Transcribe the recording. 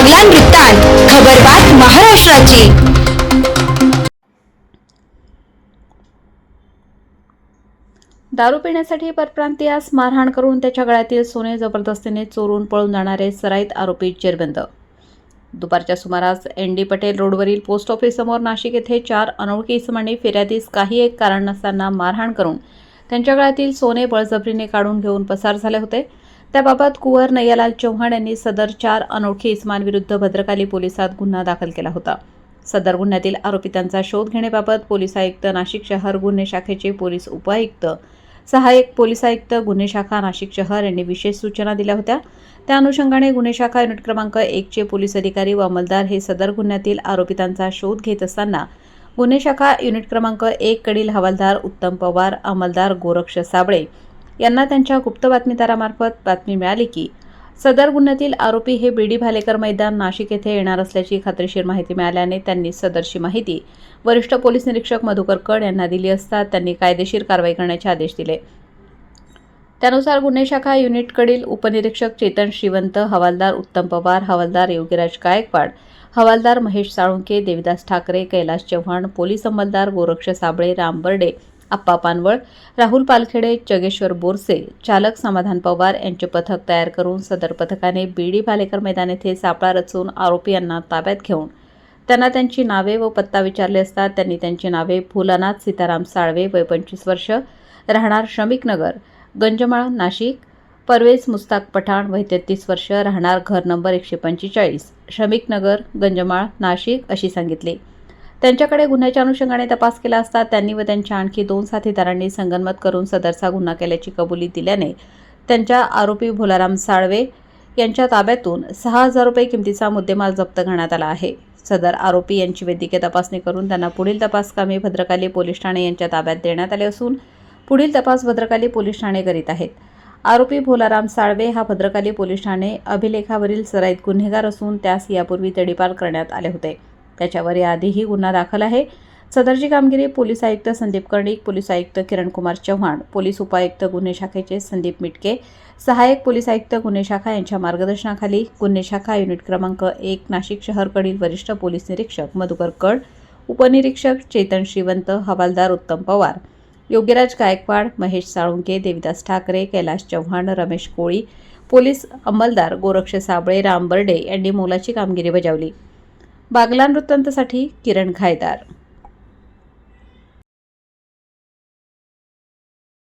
बागलान वृत्तांत खबरबात महाराष्ट्राची. दारू पिण्यासाठी परप्रांतीयास मारहाण करून त्याच्या गळ्यातील सोने जबरदस्तीने चोरून पळून जाणारे सराईत आरोपी जेरबंद. दुपारच्या सुमारास एन डी पटेल रोडवरील पोस्ट ऑफिससमोर नाशिक येथे चार अनोळखी इसमांनी फिर्यादीस काही एक कारण नसताना मारहाण करून त्यांच्या गळ्यातील सोने बळजबरीने काढून घेऊन पसार झाले होते. त्याबाबत कुंवर नय्यालाल चव्हाण यांनी सदर चार अनोळखी इस्मांविरुद्ध भद्रकाली पोलिसात गुन्हा दाखल केला होता. सदर गुन्ह्यातील आरोपितांचा शोध घेण्याबाबत पोलीस आयुक्त नाशिक शहर गुन्हे शाखेचे पोलीस उपायुक्त सहाय्यक पोलीस आयुक्त गुन्हे शाखा नाशिक शहर यांनी विशेष सूचना दिल्या होत्या. त्या अनुषंगाने गुन्हे शाखा युनिट क्रमांक एकचे पोलीस अधिकारी व अंमलदार हे सदर गुन्ह्यातील आरोपितांचा शोध घेत असताना गुन्हे शाखा युनिट क्रमांक एक कडील हवालदार उत्तम पवार अंमलदार गोरक्ष साबळे यांना त्यांच्या गुप्त बातमीदारामार्फत बातमी मिळाली की सदर गुन्ह्यातील आरोपी हे बीडी भालेकर मैदान नाशिक येथे येणार असल्याची खात्रीशीर माहिती मिळाल्याने त्यांनी सदरची माहिती वरिष्ठ पोलीस निरीक्षक मधुकर कड यांना दिली असता त्यांनी कायदेशीर कारवाई करण्याचे आदेश दिले. त्यानुसार गुन्हे शाखा युनिटकडील उपनिरीक्षक चेतन श्रीवंत हवालदार उत्तम पवार हवालदार योगीराज गायकवाड हवालदार महेश साळुंके देविदास ठाकरे कैलास चव्हाण पोलीस अंमलदार गोरक्ष साबळे राम बर्डे आप्पा पानवळ राहुल पालखेडे जगेश्वर बोरसे चालक समाधान पवार यांचे पथक तयार करून सदर पथकाने बीडी भालेकर मैदान येथे सापळा रचून आरोपी यांना ताब्यात घेऊन त्यांना त्यांची नावे व पत्ता विचारले असता त्यांनी त्यांची नावे भोलानाथ सीताराम साळवे वय पंचवीस वर्ष राहणार श्रमिक नगर गंजमाळ नाशिक परवेज मुस्ताक पठाण वय तेहतीस वर्ष राहणार घर नंबर एकशे पंचेचाळीस श्रमिक नगर गंजमाळ नाशिक अशी सांगितली. त्यांच्याकडे गुन्ह्याच्या अनुषंगाने तपास केला असता त्यांनी व त्यांच्या आणखी दोन साथीदारांनी संगनमत करून सदरचा गुन्हा केल्याची कबुली दिल्याने त्यांच्या आरोपी भोलाराम साळवे यांच्या ताब्यातून सहा हजार रुपये किमतीचा मुद्देमाल जप्त करण्यात आला आहे. सदर आरोपी यांची वैद्यकीय तपासणी करून त्यांना पुढील तपासकामे भद्रकाली पोलीस ठाणे यांच्या ताब्यात देण्यात आले असून पुढील तपास भद्रकाली पोलीस ठाणे करीत आहेत. आरोपी भोलाराम साळवे हा भद्रकाली पोलीस ठाणे अभिलेखावरील सराईत गुन्हेगार असून त्यास यापूर्वी तडीपार करण्यात आले होते. त्याच्यावर याआधीही गुन्हा दाखल आहे. सदरची कामगिरी पोलीस आयुक्त संदीप कर्णिक पोलीस आयुक्त किरणकुमार चव्हाण पोलीस उपायुक्त गुन्हे शाखेचे संदीप मिटके सहाय्यक पोलीस आयुक्त गुन्हे शाखा यांच्या मार्गदर्शनाखाली गुन्हे शाखा युनिट क्रमांक एक नाशिक शहरकडील वरिष्ठ पोलीस निरीक्षक मधुकर कड उपनिरीक्षक चेतन श्रीवंत हवालदार उत्तम पवार योगीराज गायकवाड महेश साळुंके देविदास ठाकरे कैलाश चव्हाण रमेश कोळी पोलीस अंमलदार गोरक्ष साबळे राम बर्डे यांनी मोलाची कामगिरी बजावली. बागला वृत्तांतसाठी किरण खायदार.